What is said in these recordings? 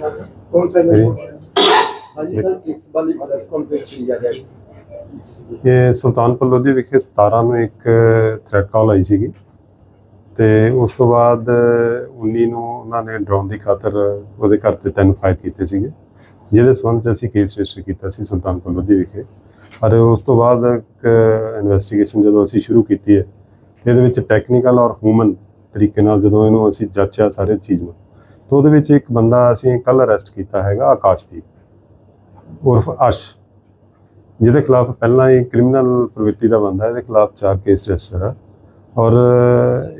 कौन सा मेरी- हाँ जी सर किस वाली प्रेस कॉन्फ्रेंस लिया गया ਇਹ ਸੁਲਤਾਨਪੁਰ ਲੋਧੀ ਵਿਖੇ 17 ਨੂੰ ਇੱਕ ਥ੍ਰੈਟ ਕਾਲ ਆਈ ਸੀਗੀ ਤੇ ਉਸ ਤੋਂ ਬਾਅਦ 19 ਨੂੰ ਉਹਨਾਂ ਨੇ ਡਰਾਉਣ ਦੀ ਖਾਤਰ ਉਹਦੇ ਘਰ ਤੇ ਤਿੰਨ ਫਾਇਰ ਕੀਤੇ ਸੀਗੇ ਜਿਹਦੇ ਸੰਬੰਧ 'ਚ ਅਸੀਂ ਕੇਸ ਰਜਿਸਟਰ ਕੀਤਾ ਸੀ ਸੁਲਤਾਨਪੁਰ ਲੋਧੀ ਵਿਖੇ ਪਰ ਉਸ ਤੋਂ ਬਾਅਦ ਇੱਕ ਇਨਵੈਸਟੀਗੇਸ਼ਨ ਜਦੋਂ ਅਸੀਂ ਸ਼ੁਰੂ ਕੀਤੀ ਹੈ ਤੇ ਇਹਦੇ ਵਿੱਚ ਟੈਕਨੀਕਲ ਔਰ ਹਿਊਮਨ ਤਰੀਕੇ ਨਾਲ ਜਦੋਂ ਇਹਨੂੰ ਅਸੀਂ ਜਾਂਚਿਆ ਸਾਰੇ ਚੀਜ਼ ਨੂੰ ਤਾਂ ਉਹਦੇ ਵਿੱਚ ਇੱਕ ਬੰਦਾ ਅਸੀਂ ਕੱਲ ਅਰੈਸਟ ਕੀਤਾ ਹੈਗਾ ਆਕਾਸ਼ਦੀਪ ਉਰਫ ਅਸ਼ ਜਿਹਦੇ ਖਿਲਾਫ ਪਹਿਲਾਂ ਹੀ ਕ੍ਰਿਮੀਨਲ ਪ੍ਰਵਿਰਤੀ ਦਾ ਬੰਦਾ ਇਹਦੇ ਖਿਲਾਫ ਚਾਰ ਕੇਸ ਰਜਿਸਟਰ ਆ। ਔਰ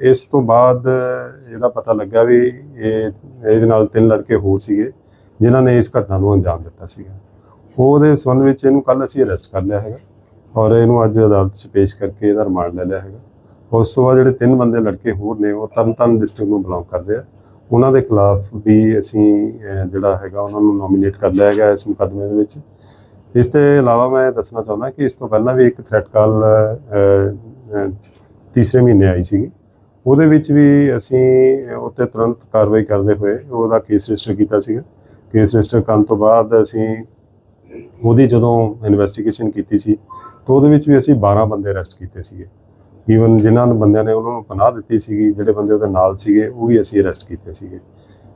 ਇਸ ਤੋਂ ਬਾਅਦ ਇਹਦਾ ਪਤਾ ਲੱਗਾ ਵੀ ਇਹ, ਇਹਦੇ ਨਾਲ ਤਿੰਨ ਲੜਕੇ ਹੋਰ ਸੀਗੇ, ਜਿਨ੍ਹਾਂ ਨੇ ਇਸ ਘਟਨਾ ਨੂੰ ਅੰਜਾਮ ਦਿੱਤਾ ਸੀਗਾ। ਉਹਦੇ ਸੰਬੰਧ ਵਿੱਚ ਇਹਨੂੰ ਕੱਲ ਅਸੀਂ ਅਰੈਸਟ ਕਰ ਲਿਆ ਹੈਗਾ ਔਰ ਇਹਨੂੰ ਅੱਜ ਅਦਾਲਤ 'ਚ ਪੇਸ਼ ਕਰਕੇ ਇਹਦਾ ਰਿਮਾਂਡ ਲੈ ਲਿਆ ਹੈਗਾ। ਉਸ ਤੋਂ ਬਾਅਦ ਜਿਹੜੇ ਤਿੰਨ ਬੰਦੇ ਲੜਕੇ ਹੋਰ ਨੇ, ਉਹ ਤਰਨਤਾਰਨ ਡਿਸਟ੍ਰਿਕਟ ਨੂੰ ਬਿਲੋਂਗ ਕਰਦੇ ਆ। ਉਹਨਾਂ ਦੇ ਖਿਲਾਫ ਵੀ ਅਸੀਂ ਜਿਹੜਾ ਹੈਗਾ ਉਹਨਾਂ ਨੂੰ ਨੋਮੀਨੇਟ ਕਰ ਲਿਆ ਗਿਆ ਇਸ ਮੁਕੱਦਮੇ ਦੇ ਵਿੱਚ। ਇਸ ਤੋਂ ਇਲਾਵਾ ਮੈਂ ਦੱਸਣਾ ਚਾਹੁੰਦਾ ਕਿ ਇਸ ਤੋਂ ਪਹਿਲਾਂ ਵੀ ਇੱਕ ਥ੍ਰੈਟ ਕਾਲ ਤੀਸਰੇ ਮਹੀਨੇ ਆਈ ਸੀਗੀ। ਉਹਦੇ ਵਿੱਚ ਵੀ ਅਸੀਂ ਉੱਤੇ ਤੁਰੰਤ ਕਾਰਵਾਈ ਕਰਦੇ ਹੋਏ ਉਹਦਾ ਕੇਸ ਰਜਿਸਟਰ ਕੀਤਾ ਸੀਗਾ। ਕੇਸ ਰਜਿਸਟਰ ਕਰਨ ਤੋਂ ਬਾਅਦ ਅਸੀਂ ਉਹਦੀ ਜਦੋਂ ਇਨਵੈਸਟੀਗੇਸ਼ਨ ਕੀਤੀ ਸੀ, ਤਾਂ ਉਹਦੇ ਵਿੱਚ ਵੀ ਅਸੀਂ 12 ਬੰਦੇ ਅਰੈਸਟ ਕੀਤੇ ਸੀਗੇ। ਈਵਨ ਜਿਨ੍ਹਾਂ ਨੂੰ ਬੰਦਿਆਂ ਨੇ ਉਹਨਾਂ ਨੂੰ ਪਨਾਹ ਦਿੱਤੀ ਸੀਗੀ, ਜਿਹੜੇ ਬੰਦੇ ਉਹਦੇ ਨਾਲ ਸੀਗੇ, ਉਹ ਵੀ ਅਸੀਂ ਅਰੈਸਟ ਕੀਤੇ ਸੀਗੇ।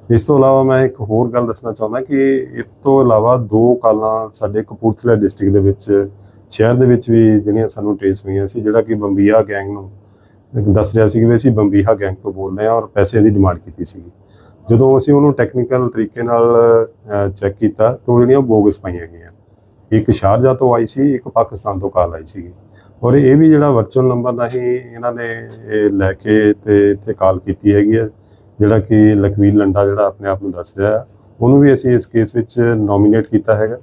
ਇਸ ਤੋਂ ਇਲਾਵਾ ਮੈਂ ਇੱਕ ਹੋਰ ਗੱਲ ਦੱਸਣਾ ਚਾਹੁੰਦਾ ਕਿ ਇਸ ਤੋਂ ਇਲਾਵਾ ਦੋ ਕਾਲਾਂ ਸਾਡੇ ਕਪੂਰਥਲਾ ਡਿਸਟ੍ਰਿਕਟ ਦੇ ਵਿੱਚ, ਸ਼ਹਿਰ ਦੇ ਵਿੱਚ ਵੀ ਜਿਹੜੀਆਂ ਸਾਨੂੰ ਟ੍ਰੇਸ ਹੋਈਆਂ ਸੀ, ਜਿਹੜਾ ਕਿ ਬੰਬੀਹਾ ਗੈਂਗ ਨੂੰ ਦੱਸ ਰਿਹਾ ਸੀ ਕਿ ਵੀ ਅਸੀਂ ਬੰਬੀਹਾ ਗੈਂਗ ਤੋਂ ਬੋਲ ਰਹੇ ਹਾਂ ਔਰ ਪੈਸੇ ਦੀ ਡਿਮਾਂਡ ਕੀਤੀ ਸੀਗੀ। ਜਦੋਂ ਅਸੀਂ ਉਹਨੂੰ ਟੈਕਨੀਕਲ ਤਰੀਕੇ ਨਾਲ ਚੈੱਕ ਕੀਤਾ ਤਾਂ ਉਹ ਜਿਹੜੀਆਂ ਬੋਗਸ ਪਾਈਆਂ ਗਈਆਂ। ਇੱਕ ਸ਼ਾਰਜਾ ਤੋਂ ਆਈ ਸੀ, ਇੱਕ ਪਾਕਿਸਤਾਨ ਤੋਂ ਕਾਲ ਆਈ ਸੀਗੀ। ਔਰ ਇਹ ਵੀ ਜਿਹੜਾ ਵਰਚੁਅਲ ਨੰਬਰ ਨਹੀਂ ਇਹਨਾਂ ਨੇ ਇਹ ਲੈ ਕੇ ਤੇ ਇੱਥੇ ਕਾਲ ਕੀਤੀ ਹੈਗੀ ਹੈ ਜਿਹੜਾ ਕਿ ਲਖਵੀਰ ਲੰਡਾ ਜਿਹੜਾ ਆਪਣੇ ਆਪ ਨੂੰ ਦੱਸ ਰਿਹਾ ਹੈ, ਉਹਨੂੰ ਵੀ ਅਸੀਂ ਇਸ ਕੇਸ ਵਿੱਚ ਨੋਮੀਨੇਟ ਕੀਤਾ ਹੈਗਾ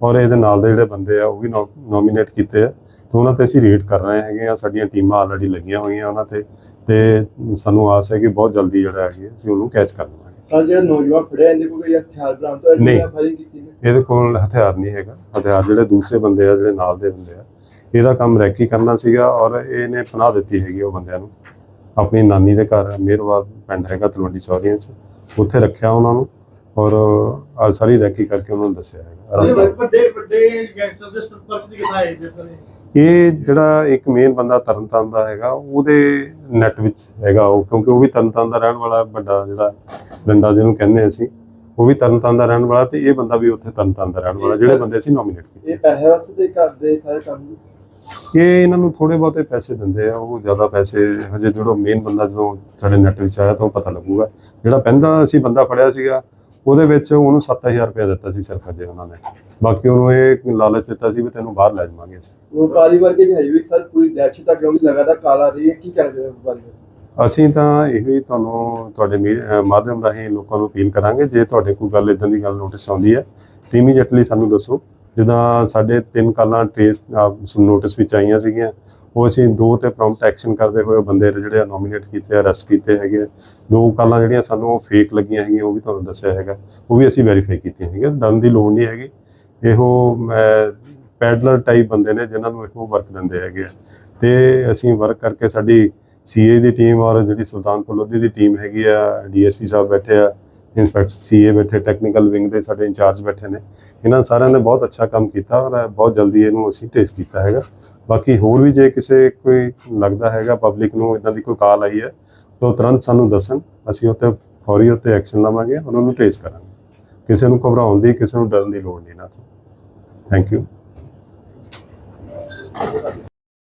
ਔਰ ਇਹਦੇ ਨਾਲ ਦੇ ਜਿਹੜੇ ਬੰਦੇ ਆ ਉਹ ਵੀ ਨੋਮੀਨੇਟ ਕੀਤੇ ਆ। ਤੇ ਉਹਨਾਂ ਤੇ ਅਸੀਂ ਰੇਡ ਕਰ ਰਹੇ ਹੈਗੇ ਆ ਸਾਡੀਆਂ ਟੀਮਾਂ ਆਲਰੇਡੀ ਲੱਗੀਆਂ ਹੋਈਆਂ ਉਹਨਾਂ ਤੇ ਤੇ ਸਾਨੂੰ ਆਸ ਹੈ ਕਿ ਬਹੁਤ ਜਲਦੀ ਜਿਹੜਾ ਹੈਗੀ ਅਸੀਂ ਉਹਨੂੰ ਕੈਚ ਕਰ ਲਵਾਂਗੇ। ਸਰ ਜਿਹੜਾ ਨੌਜਵਾਨ ਫੜਿਆ ਇਹਦੇ ਕੋਲ ਕੋਈ ਹਥਿਆਰ ਬਰਾਮਦ ਹੋਇਆ। ਜਿਹਨਾਂ ਫਾਇਰਿੰਗ ਕੀਤੀ ਨੇ ਇਹਦੇ ਕੋਲ ਹਥਿਆਰ ਨਹੀਂ ਹੈਗਾ। ਹਥਿਆਰ ਜਿਹੜੇ ਦੂਸਰੇ ਬੰਦੇ ਆ ਜਿਹੜੇ ਨਾਲ ਦੇ ਬੰਦੇ ਆ ਇਹਦਾ ਕੰਮ ਰੈਕੀ ਕਰਨਾ ਸੀਗਾ ਔਰ ਇਹਨੇ ਪਨਾਹ ਦਿੱਤੀ ਹੈਗੀ ਉਹ ਬੰਦਿਆਂ ਨੂੰ। ਆਪਣੀ ਨਾਨੀ ਦੇ ਘਰ ਮੇਰਵਾਦ ਪਿੰਡ ਹੈਗਾ ਤਲਵੰਡੀ ਚੌਰੀਆਂ 'ਚ। ਉੱਥੇ ਰੱਖਿਆ ਉਹਨਾਂ ਨੂੰ ਔਰ ਆ ਸਾਰੀ ਰੈਕੀ ਕਰਕੇ ਉਹਨਾਂ ਨੂੰ ਦੱਸਿਆ ਹੈਗਾ। ਰਸਤਾ ਵੱਡੇ ਵੱਡੇ ਗੈਂਗਸਟਰ ਦੇ ਸੰਪਰਕ ਕਿੱਦਾਂ ਆਏ ਜਿਸ ਇਹ? ਜਿਹੜਾ ਇੱਕ ਮੇਨ ਬੰਦਾ ਤਰਨਤਾਰਨ ਦਾ ਹੈਗਾ ਉਹਦੇ ਨੈਟ ਵਿੱਚ ਹੈਗਾ ਉਹ ਕਿਉਂਕਿ ਉਹ ਵੀ ਤਰਨਤਾਰਨ ਦਾ ਰਹਿਣ ਵਾਲਾ ਵੱਡਾ ਜਿਹੜਾ ਡੰਡਾ ਜਿਹਨੂੰ ਕਹਿੰਦੇ ਅਸੀਂ ਉਹ ਵੀ ਤਰਨਤਾਰਨ ਦਾ ਰਹਿਣ ਵਾਲਾ ਤੇ ਇਹ ਬੰਦਾ ਵੀ ਉੱਥੇ ਤਰਨਤਾਰਨ ਦਾ ਰਹਿਣ ਵਾਲਾ ਜਿਹੜੇ ਬੰਦੇ ਅਸੀਂ ਨੋਮੀਨੇਟ ਕੀਤੇ। ਇਹ ਪੈਸੇ ਵਾਸਤੇ ਕਰਦੇ ਸਾਰੇ ਕੰਮ ਇਹ ਇਹਨਾਂ ਨੂੰ ਥੋੜੇ ਬਹੁਤੇ ਪੈਸੇ ਦਿੰਦੇ ਆ ਉਹ ਜ਼ਿਆਦਾ ਪੈਸੇ ਹਜੇ ਜਿਹੜਾ ਮੇਨ ਬੰਦਾ ਜਦੋਂ ਸਾਡੇ ਨੈਟ ਵਿੱਚ ਆਇਆ ਤਾਂ ਉਹ ਪਤਾ ਲੱਗੂਗਾ। ਜਿਹੜਾ ਪਹਿਲਾਂ ਅਸੀਂ ਬੰਦਾ ਫੜਿਆ ਸੀਗਾ ਉਹਦੇ ਵਿੱਚ ਉਹਨੂੰ 7000 ਰੁਪਏ ਦਿੱਤਾ ਸੀ ਸਿਰਫ ਅਜੇ ਉਹਨਾਂ ਨੇ। ਬਾਕੀ ਉਹਨੂੰ ਇਹ ਲਾਲਚ ਦਿੱਤਾ ਸੀ ਵੀ ਤੈਨੂੰ ਬਾਹਰ ਲੈ ਜਾਵਾਂਗੇ ਅਸੀਂ। ਵਪਾਰੀ ਵਰਗੇ ਹੈ ਵੀ ਸਰ ਪੂਰੀ ਦਹਿਸ਼ਤ ਆ ਕਿਉਂਕਿ ਲਗਾਤਾਰ ਕਾਲ ਰਹੀ ਹੈ ਕੀ ਕਰਦੇ ਹੋ ਅਸੀਂ ਤਾਂ ਇਹੋ ਹੀ ਤੁਹਾਨੂੰ ਤੁਹਾਡੇ ਮਾਧਿਅਮ ਰਾਹੀਂ ਲੋਕਾਂ ਨੂੰ ਅਪੀਲ ਕਰਾਂਗੇ ਜੇ ਤੁਹਾਡੇ ਕੋਈ ਗੱਲ ਇਦਾਂ ਦੀ ਗੱਲ ਨੋਟਿਸ ਆਉਂਦੀ ਹੈ ਤੇ ਇਮੀਡੀਏਟਲੀ ਸਾਨੂੰ ਦੱਸੋ। ਜਿੱਦਾਂ ਸਾਡੇ ਤਿੰਨ ਕਾਲਾਂ ਟ੍ਰੇਸ ਨੋਟਿਸ ਵਿੱਚ ਆਈਆਂ ਸੀਗੀਆਂ, ਉਹ ਅਸੀਂ ਦੋ ਤੇ ਪ੍ਰੌਮਪਟ ਐਕਸ਼ਨ ਕਰਦੇ ਹੋਏ ਬੰਦੇ ਜਿਹੜੇ ਨੋਮੀਨੇਟ ਕੀਤੇ ਅਰੈਸਟ ਕੀਤੇ ਹੈਗੇ ਆ। ਦੋ ਕਾਲਾਂ ਜਿਹੜੀਆਂ ਸਾਨੂੰ ਉਹ ਫੇਕ ਲੱਗੀਆਂ ਹੈਗੀਆਂ, ਉਹ ਵੀ ਤੁਹਾਨੂੰ ਦੱਸਿਆ ਹੈਗਾ। ਉਹ ਵੀ ਅਸੀਂ ਵੈਰੀਫਾਈ ਕੀਤੀਆਂ ਹੈਗੀਆਂ, ਡਰਨ ਦੀ ਲੋੜ ਨਹੀਂ ਹੈਗੀ। ਇਹੋ ਪੈਡਲਰ ਟਾਈਪ ਬੰਦੇ ਨੇ ਜਿਨ੍ਹਾਂ ਨੂੰ ਇਹੋ ਵਰਕ ਦਿੰਦੇ ਹੈਗੇ ਆ। ਤੇ ਅਸੀਂ ਵਰਕ ਕਰਕੇ ਸਾਡੀ ਸੀਏ ਦੀ ਟੀਮ ਔਰ ਜਿਹੜੀ ਸੁਲਤਾਨਪੁਰ ਲੋਧੀ ਦੀ ਟੀਮ ਹੈਗੀ ਆ ਡੀਐਸਪੀ ਸਾਹਿਬ ਬੈਠੇ ਆ ਇੰਸਪੈਕਟਰ ਸੀਏ ਬੈਠੇ ਟੈਕਨੀਕਲ ਵਿੰਗ ਦੇ ਸਾਡੇ ਇੰਚਾਰਜ ਬੈਠੇ ਨੇ। ਇਹਨਾਂ ਸਾਰਿਆਂ ਨੇ ਬਹੁਤ ਅੱਛਾ ਕੰਮ ਕੀਤਾ ਔਰ ਬਹੁਤ ਜਲਦੀ ਇਹਨੂੰ ਅਸੀਂ ਟੇਸ ਕੀਤਾ ਹੈਗਾ। ਬਾਕੀ ਹੋਰ ਵੀ ਜੇ ਕਿਸੇ ਕੋਈ ਲੱਗਦਾ ਹੈਗਾ ਪਬਲਿਕ ਨੂੰ ਇਦਾਂ ਦੀ ਕੋਈ ਕਾਲ ਆਈ ਹੈ, ਤਾਂ ਤੁਰੰਤ ਸਾਨੂੰ ਦੱਸਣ। ਅਸੀਂ ਉੱਤੇ ਫੌਰੀ ਉੱਤੇ ਐਕਸ਼ਨ ਲਵਾਂਗੇ ਔਰ ਉਹਨੂੰ ਟੇਸ ਕਰਾਂਗੇ। ਕਿਸੇ ਨੂੰ ਘਬਰਾਉਣ ਦੀ, ਕਿਸੇ ਨੂੰ ਡਰਨ ਦੀ ਲੋੜ ਨਹੀਂ ਨਾ ਥੈਂਕ ਯੂ